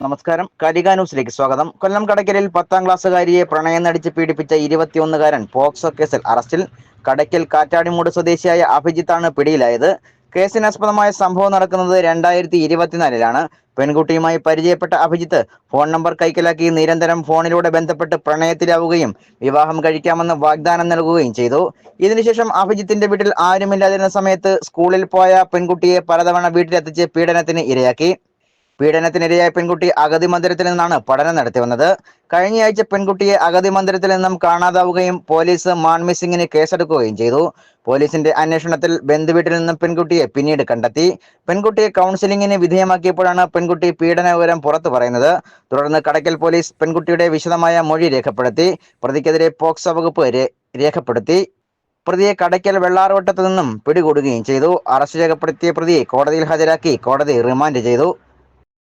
നമസ്കാരം. കലിക ന്യൂസിലേക്ക് സ്വാഗതം. കൊല്ലം കടയ്ക്കലിൽ പത്താം ക്ലാസ്സുകാരിയെ പ്രണയം നടിച്ച് പീഡിപ്പിച്ച ഇരുപത്തിയൊന്നുകാരൻ പോക്സോ കേസിൽ അറസ്റ്റിൽ. കടയ്ക്കൽ കാറ്റാടിമൂട് സ്വദേശിയായ അഭിജിത്താണ് പിടിയിലായത്. കേസിനാസ്പദമായ സംഭവം നടക്കുന്നത് രണ്ടായിരത്തി ഇരുപത്തിനാലിലാണ് പെൺകുട്ടിയുമായി പരിചയപ്പെട്ട അഭിജിത്ത് ഫോൺ നമ്പർ കൈക്കലാക്കി നിരന്തരം ഫോണിലൂടെ ബന്ധപ്പെട്ട് പ്രണയത്തിലാവുകയും വിവാഹം കഴിക്കാമെന്ന് വാഗ്ദാനം നൽകുകയും ചെയ്തു. ഇതിനുശേഷം അഭിജിത്തിന്റെ വീട്ടിൽ ആരുമില്ലാതിരുന്ന സമയത്ത് സ്കൂളിൽ പോയ പെൺകുട്ടിയെ പലതവണ വീട്ടിലെത്തിച്ച് പീഡനത്തിന് ഇരയാക്കി. പീഡനത്തിനിരയായ പെൺകുട്ടി അഗതി മന്ദിരത്തിൽ നിന്നാണ് പഠനം നടത്തി വന്നത്. കഴിഞ്ഞയാഴ്ച പെൺകുട്ടിയെ അഗതി മന്ദിരത്തിൽ നിന്നും കാണാതാവുകയും പോലീസ് മാൺ മിസ്സിംഗിന് കേസെടുക്കുകയും ചെയ്തു. പോലീസിന്റെ അന്വേഷണത്തിൽ ബന്ധുവീട്ടിൽ നിന്നും പെൺകുട്ടിയെ പിന്നീട് കണ്ടെത്തി. പെൺകുട്ടിയെ കൗൺസിലിംഗിന് വിധേയമാക്കിയപ്പോഴാണ് പെൺകുട്ടി പീഡന വിവരം പുറത്തു പറയുന്നത്. തുടർന്ന് കടക്കൽ പോലീസ് പെൺകുട്ടിയുടെ വിശദമായ മൊഴി രേഖപ്പെടുത്തി. പ്രതിക്കെതിരെ പോക്സോ വകുപ്പ് രേഖപ്പെടുത്തി. പ്രതിയെ കടയ്ക്കൽ വെള്ളാർവട്ടത്തു നിന്നും പിടികൂടുകയും ചെയ്തു. അറസ്റ്റ് രേഖപ്പെടുത്തിയ പ്രതിയെ കോടതിയിൽ ഹാജരാക്കി കോടതി റിമാൻഡ് ചെയ്തു.